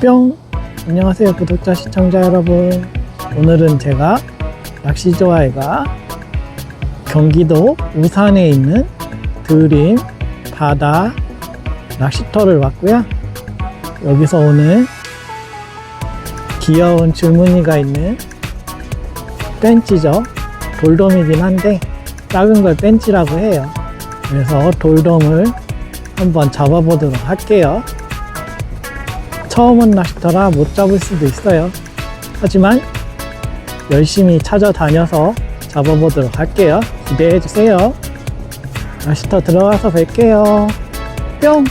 뿅! 안녕하세요 구독자 시청자 여러분. 오늘은 제가 낚시 좋아해가 경기도 우산에 있는 드림 바다 낚시터를 왔고요. 여기서 오늘 귀여운 줄무늬가 있는 벤치죠. 돌돔이긴 한데 작은 걸 벤치라고 해요. 그래서 돌돔을 한번 잡아보도록 할게요 처음 온 낚시터라 못 잡을 수도 있어요. 하지만 열심히 찾아다녀서 잡아보도록 할게요. 기대해 주세요. 낚시터 들어가서 뵐게요. 뿅!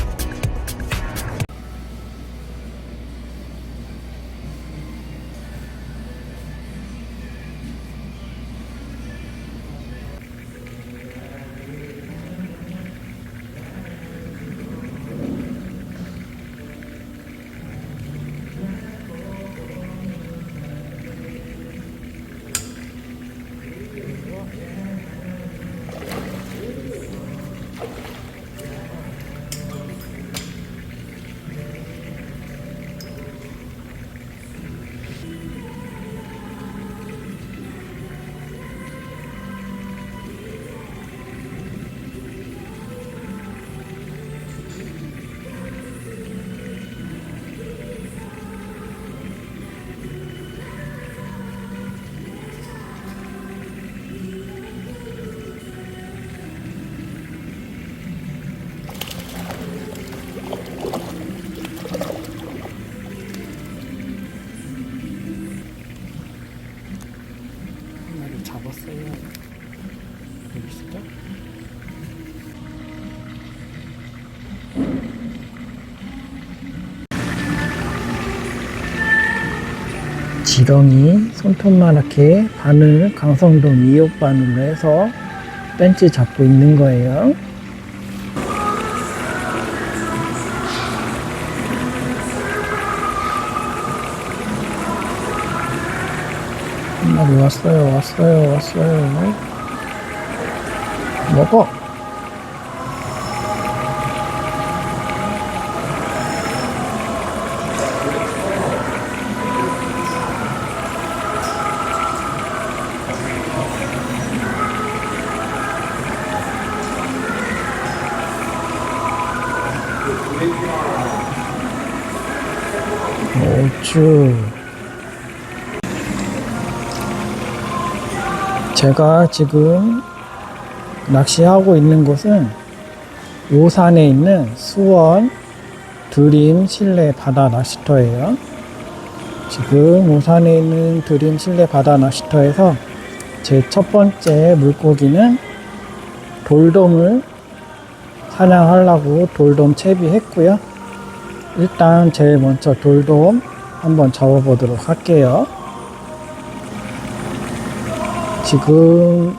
지렁이 손톱만하게 바늘 강성동 2호 바늘로 해서 벤치 잡고 있는 거예요. 한 마리 왔어요, 왔어요, 왔어요. 먹어. 오쭈. 제가 지금 낚시하고 있는 곳은 오산에 있는 수원 드림 실내 바다 낚시터예요. 지금 오산에 있는 드림 실내 바다 낚시터에서 제 첫 번째 물고기는 돌돔을 사냥하려고 돌돔 채비했고요. 일단 제일 먼저 돌돔 한번 잡아보도록 할게요. 지금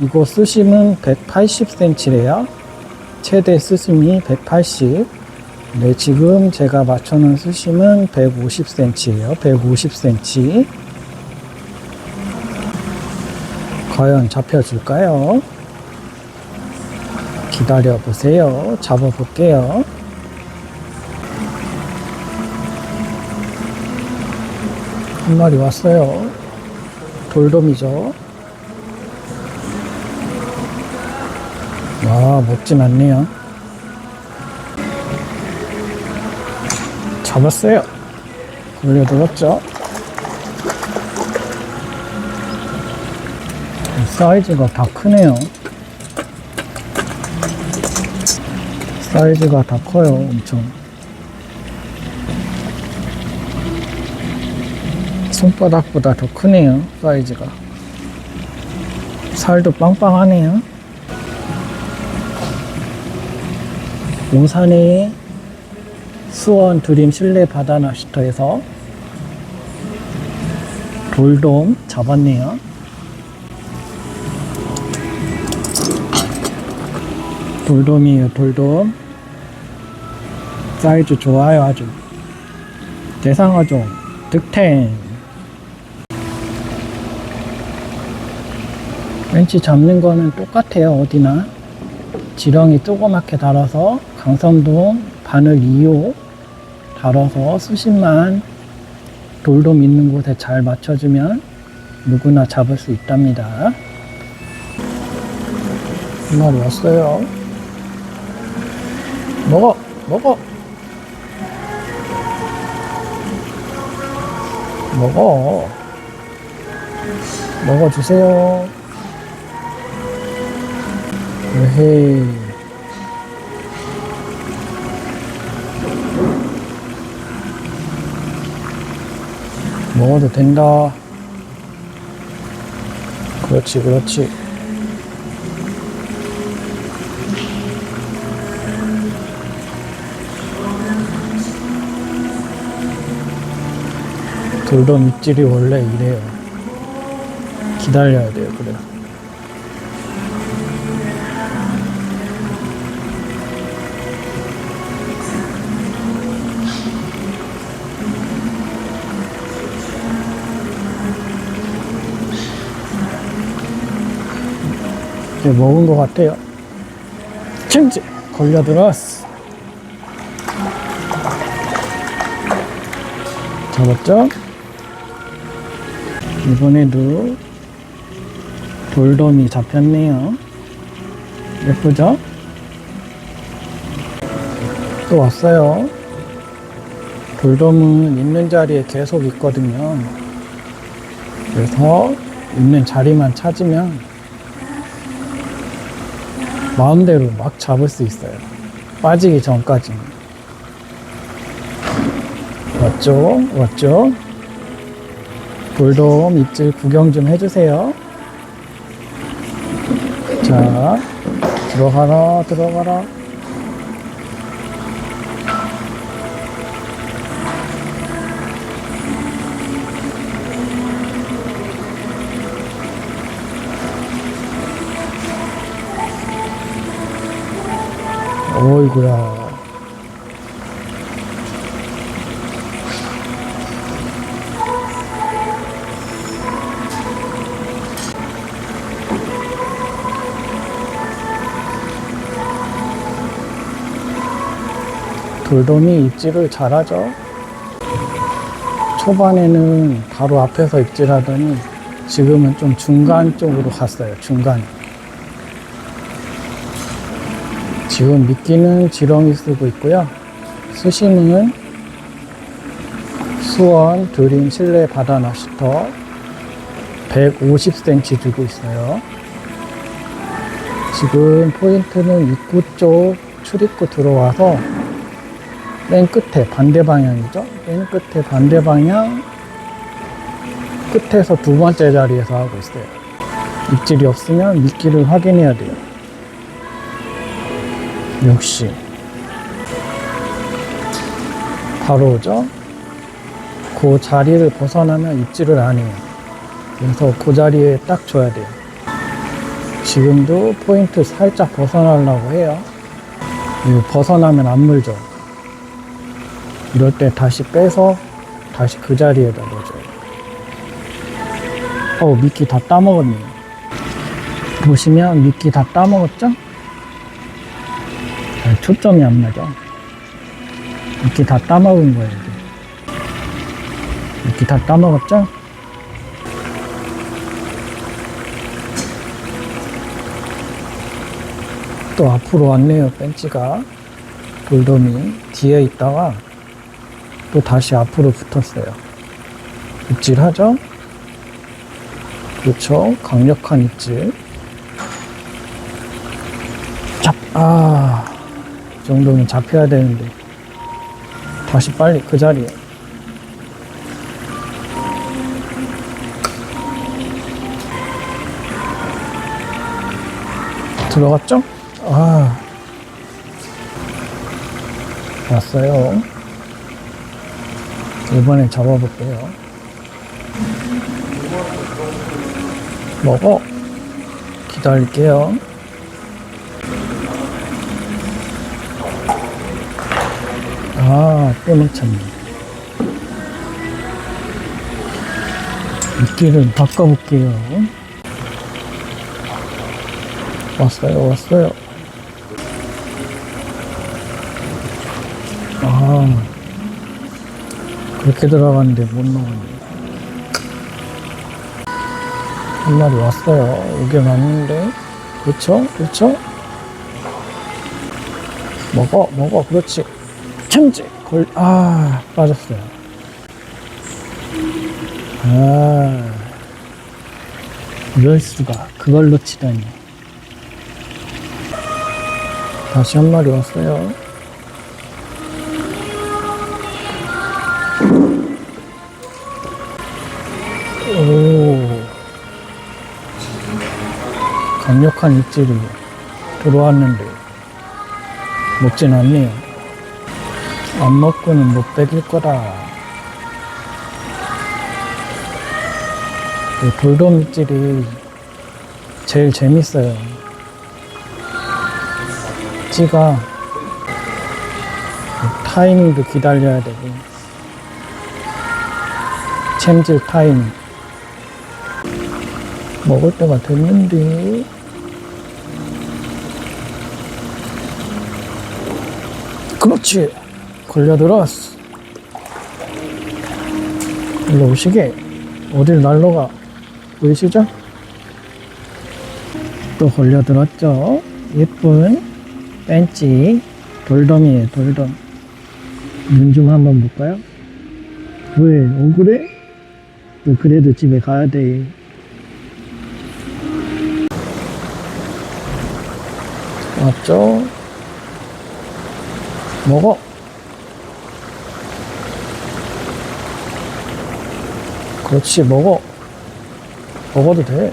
이거 수심은 180cm래요. 최대 수심이 180. 네, 지금 제가 맞춰놓은 수심은 150cm예요. 150cm. 과연 잡혀줄까요? 기다려 보세요. 잡아볼게요. 한 마리 왔어요. 돌돔이죠. 와, 먹진 않네요. 잡았어요. 올려들었죠? 사이즈가 다 크네요. 사이즈가 다 커요, 엄청. 손바닥보다 더 크네요, 사이즈가. 살도 빵빵하네요. 용산의 수원 드림 실내 바다 낚시터에서 돌돔 잡았네요. 돌돔이에요, 돌돔. 사이즈 좋아요, 아주. 대상어종, 득템. 왠지 잡는 거는 똑같아요, 어디나. 지렁이 조그맣게 달아서 강선동 바늘 2호 다뤄서 수심만 돌돔 있는 곳에 잘 맞춰주면 누구나 잡을 수 있답니다. 한 마리 왔어요. 먹어! 먹어! 먹어! 먹어주세요. 에헤이. 먹어도 된다. 그렇지, 그렇지. 돌돔 입질이 원래 이래요. 기다려야 돼요, 그래. 이 먹은 것 같아요. 찜질 걸려들었어. 잡았죠? 이번에도 돌돔이 잡혔네요. 예쁘죠? 또 왔어요. 돌돔은 있는 자리에 계속 있거든요. 그래서 있는 자리만 찾으면 마음대로 막 잡을 수 있어요. 빠지기 전까지는. 왔죠? 왔죠? 돌돔 입질 구경 좀 해주세요. 자, 들어가라, 들어가라. 어이구야. 돌돔이 입질을 잘하죠. 초반에는 바로 앞에서 입질하더니 지금은 좀 중간 쪽으로 갔어요. 중간. 지금 미끼는 지렁이 쓰고 있고요. 수심은 수원 드림 실내 바다 낚시터 150cm 주고 있어요. 지금 포인트는 입구 쪽 출입구 들어와서 맨 끝에 반대 방향이죠. 맨 끝에 반대 방향 끝에서 두 번째 자리에서 하고 있어요. 입질이 없으면 미끼를 확인해야 돼요. 역시 바로 오죠. 그 자리를 벗어나면 입질을 안 해요. 그래서 그 자리에 딱 줘야 돼요. 지금도 포인트 살짝 벗어나려고 해요. 벗어나면 안 물죠. 이럴 때 다시 빼서 다시 그 자리에다 넣어줘요. 어, 미끼 다 따먹었네요. 보시면 미끼 다 따먹었죠? 아, 초점이 안 맞아. 미끼 다 따먹은 거예요. 이게. 미끼 다 따먹었죠? 또 앞으로 왔네요, 벤치가. 돌돔이 뒤에 있다가 또 다시 앞으로 붙었어요. 입질하죠? 그렇죠. 강력한 입질. 잡, 아, 이 정도면 잡혀야 되는데. 다시 빨리 그 자리에. 들어갔죠? 아, 왔어요. 이번엔 잡아볼게요. 먹어. 기다릴게요. 아, 또 놓쳤네. 미끼를 바꿔볼게요. 왔어요, 왔어요. 아, 그렇게 들어갔는데 못 나오네. 한 마리 왔어요. 여기 맞는데. 그렇죠? 그렇죠? 먹어, 먹어. 그렇지. 참지. 걸, 아, 빠졌어요. 아, 이럴 수가. 그걸 놓치다니. 다시 한 마리 왔어요. 오. 강력한 입질이 들어왔는데 먹진 않네요. 안 먹고는 못 베길 거다. 이 돌돔 입질이 제일 재밌어요. 찌가 타이밍도 기다려야 되고 챔질 타이밍 먹을 때가 됐는데 그렇지 걸려 들어왔어 일로 오시게 어딜 날로가 보이시죠? 또 걸려 들었죠 예쁜 벤치 돌돔이에요 돌돔 눈좀 한번 볼까요? 왜 억울해? 또 그래도 집에 가야 돼 맞죠? 먹어. 그렇지, 먹어. 먹어도 돼.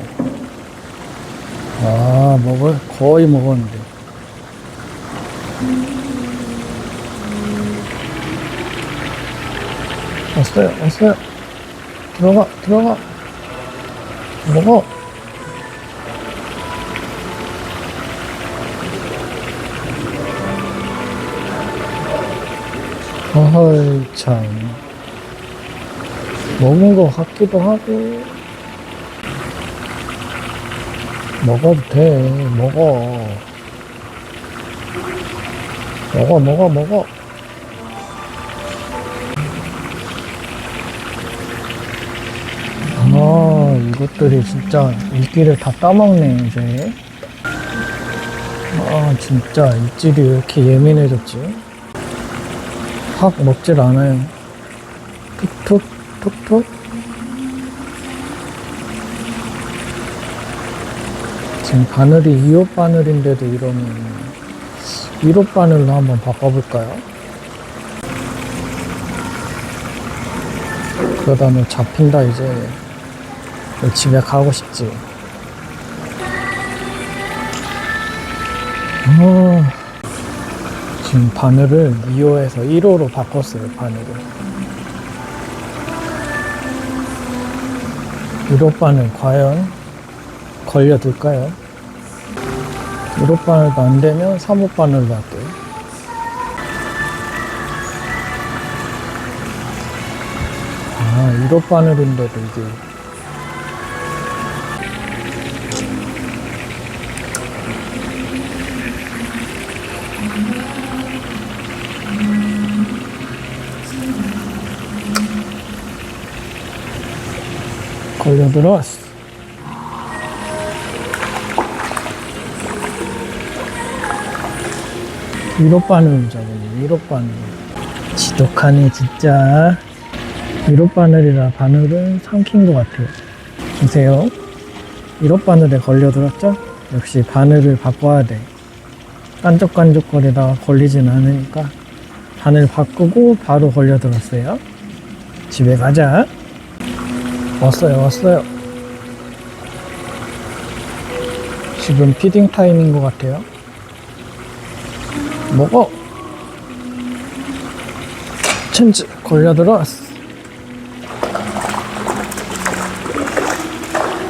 아, 먹을, 거의 먹었는데. 왔어요, 왔어요. 들어가, 들어가. 먹어. 어이 참 먹은 거 같기도 하고. 먹어도 돼. 먹어. 먹어 먹어 먹어. 아 이것들이 진짜 입기를 다 따먹네 이제. 아 진짜 입질이 왜 이렇게 예민해졌지? 확 먹질 않아요. 툭툭, 툭툭. 지금 바늘이 2호 바늘인데도 이러면 1호 바늘로 한번 바꿔볼까요? 그러다 뭐 잡힌다 이제 집에 가고 싶지. 어... 지금 바늘을 2호에서 1호로 바꿨어요, 바늘을. 1호 바늘 과연 걸려들까요? 1호 바늘도 안 되면 3호 바늘로 할게요. 아, 1호 바늘인데도 이게 걸려 들어왔어. 위로 바늘 잡으니 위로 바늘. 지독하네 진짜. 위로 바늘이라 바늘은 삼킨 것 같아요. 보세요. 위로 바늘에 걸려 들었죠? 역시 바늘을 바꿔야 돼. 깐족깐족거리다가 걸리진 않으니까 바늘 바꾸고 바로 걸려 들었어요. 집에 가자. 왔어요, 왔어요. 지금 피딩 타임인 것 같아요. 먹어! 챔즈 걸려 들어왔어.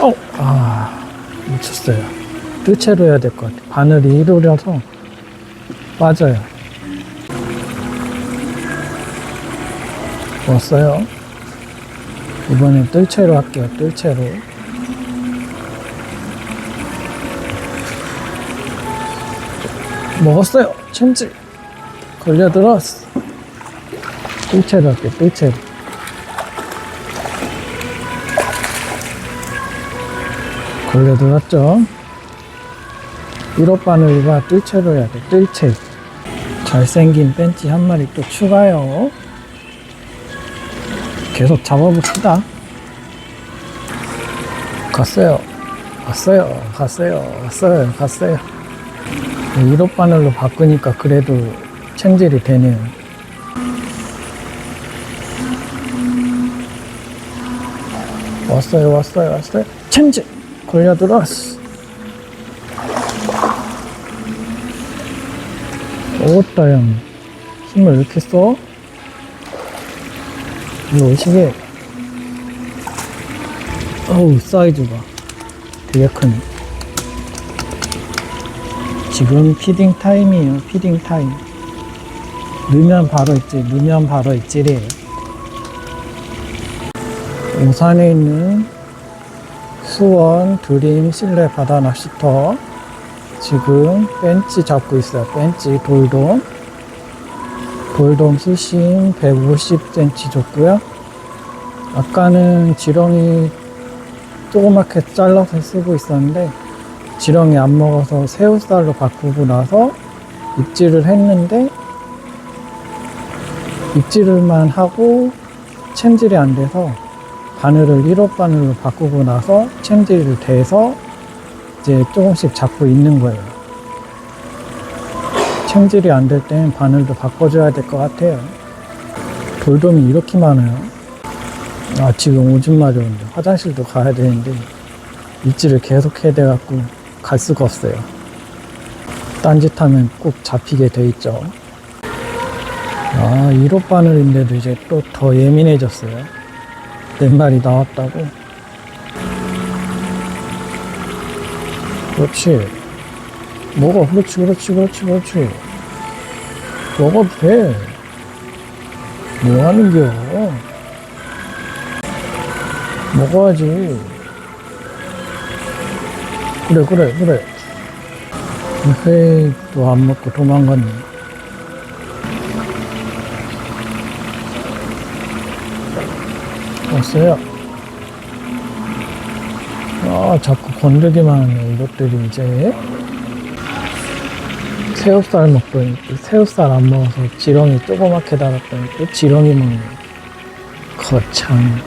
어, 아, 미쳤어요. 뜰채로 해야 될 것 같아. 바늘이 1호라서 빠져요. 왔어요. 이번엔 뜰채로 할게요. 뜰채로. 먹었어요. 챔질 걸려들었어. 뜰채로 할게요. 뜰채로. 걸려들었죠. 1호 바늘과 뜰채로 해야 돼. 뜰채. 잘생긴 벤치 한 마리 또 추가요. 계속 잡아봅시다. 갔어요. 갔어요. 갔어요. 갔어요. 갔어요. 1호 바늘로 바꾸니까 그래도 챙질이 되네요. 왔어요. 왔어요. 왔어요. 챙질 걸려들었어. 오따 형 힘을 왜 이렇게 써? 이거 오시게 어우 사이즈가 되게 크네. 지금 피딩 타임이에요 피딩 타임. 넣으면 바로 있지 넣으면 바로 있지래. 오산에 있는 수원 드림 실내 바다 낚시터 지금 벤치 잡고 있어요 벤치 돌돔 돌돔 수심 150cm 줬고요 아까는 지렁이 조그맣게 잘라서 쓰고 있었는데 지렁이 안 먹어서 새우살로 바꾸고 나서 입질을 했는데 입질을만 하고 챔질이 안 돼서 바늘을 1호 바늘로 바꾸고 나서 챔질을 대서 이제 조금씩 잡고 있는 거예요. 챔질이 안 될 땐 바늘도 바꿔줘야 될 것 같아요. 돌돔이 이렇게 많아요. 아, 지금 오줌 마려운데 화장실도 가야 되는데 입질을 계속 해야 돼갖고 갈 수가 없어요. 딴짓하면 꼭 잡히게 돼 있죠. 아, 1호 바늘인데도 이제 또 더 예민해졌어요. 몇 마리 나왔다고. 그렇지. 먹어. 그렇지, 그렇지, 그렇지, 그렇지. 먹어도 돼. 뭐 하는겨? 먹어야지. 그래, 그래, 그래. 헤이, 또 안 먹고 도망갔네. 왔어요. 아, 자꾸 건들기만 하네, 이것들이 이제. 새우살 먹더니 또 새우살 안 먹어서 지렁이 조그맣게 달았더니 또 지렁이 먹네. 거참.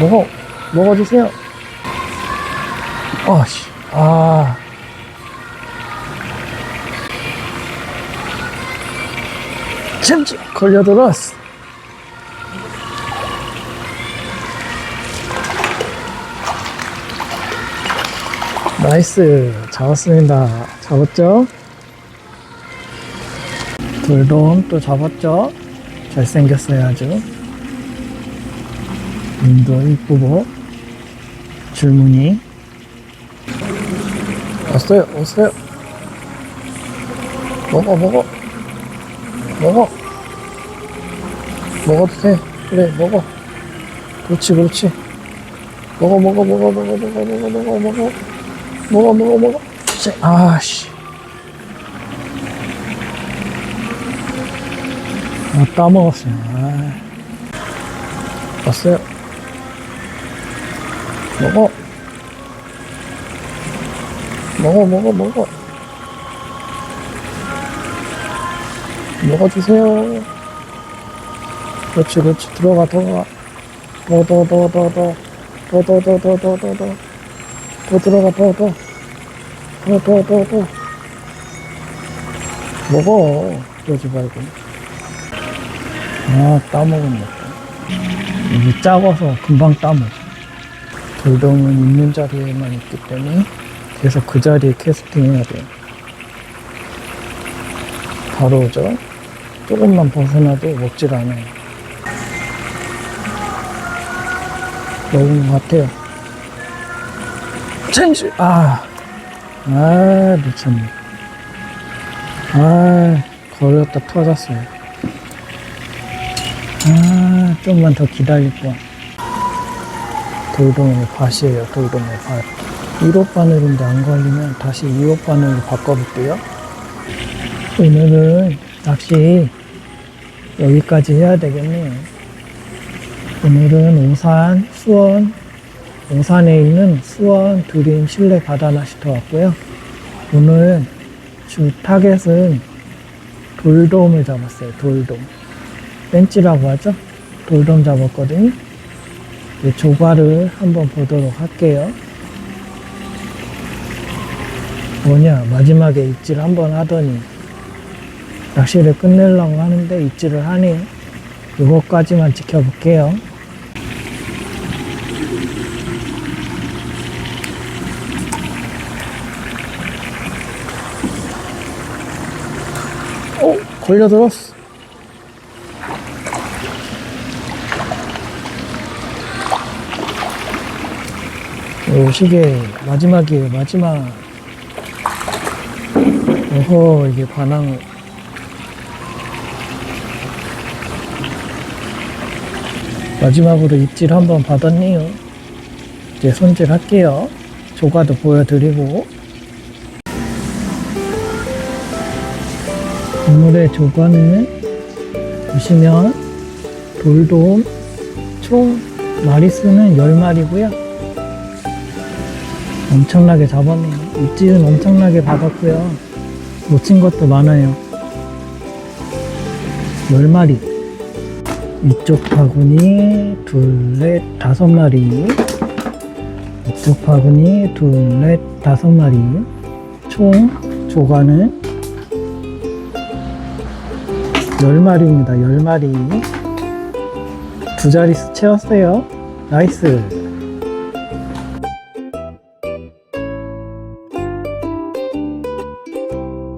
먹어, 먹어주세요. 아씨, 아. 챔치 걸려들었어. 나이스 잡았습니다 잡았죠? 돌돔 또 잡았죠? 잘생겼어요 아주. 눈도 이쁘고. 줄무늬. 왔어요 왔어요. 먹어 먹어. 먹어. 먹어도 돼. 그래 먹어. 그렇지 그렇지. 먹어 먹어 먹어 먹어 먹어 먹어 먹어 먹어. 먹어 먹어 먹어. 쎄, 아씨 아, 따먹었어요. 아. 왔어요. 먹어. 먹어, 먹어, 먹어. 먹어주세요. 그렇지, 그렇지. 들어가, 들어가. 더, 더, 더, 더, 더. 더, 더, 더, 더, 더, 더, 더. 더 들어가, 더, 더. 더, 더, 더, 더. 먹어. 그러지 말고. 아 따먹었네 이게 작아서 금방 따먹어. 돌돔은 있는 자리에만 있기 때문에 계속 그 자리에 캐스팅 해야 돼요. 바로 오죠 조금만 벗어나도 먹질 않아요. 먹은 것 같아요. 체인지 아, 아 미쳤네. 아 걸렸다 터졌어요. 아 좀만 더 기다릴 거. 돌돔의 밭이에요. 돌돔의 밭. 1호 바늘인데 안 걸리면 다시 2호 바늘로 바꿔볼게요. 오늘은 낚시 여기까지 해야 되겠네요. 오늘은 오산, 수원, 오산에 있는 수원 드림 실내 바다 낚시터 왔고요. 오늘 주 타겟은 돌돔을 잡았어요. 돌돔. 벤치라고 하죠. 돌돔 잡았거든요. 조과를 한번 보도록 할게요. 뭐냐, 마지막에 입질 한번 하더니 낚시를 끝내려고 하는데 입질을 하네요. 이것까지만 지켜볼게요. 오, 걸려들었어. 요 시계 마지막이에요, 마지막. 어허, 이게 반항. 마지막으로 입질 한번 받았네요. 이제 손질 할게요. 조과도 보여드리고. 오늘의 조과는 보시면 돌돔 총 마리수는 10마리고요. 엄청나게 잡았네요. 입질은 엄청나게 받았고요. 놓친 것도 많아요. 10마리. 이쪽 바구니 둘, 넷, 다섯 마리. 이쪽 바구니 둘, 넷, 다섯 마리. 총 조과는 10마리입니다. 10마리. 두 자릿수 채웠어요. 나이스.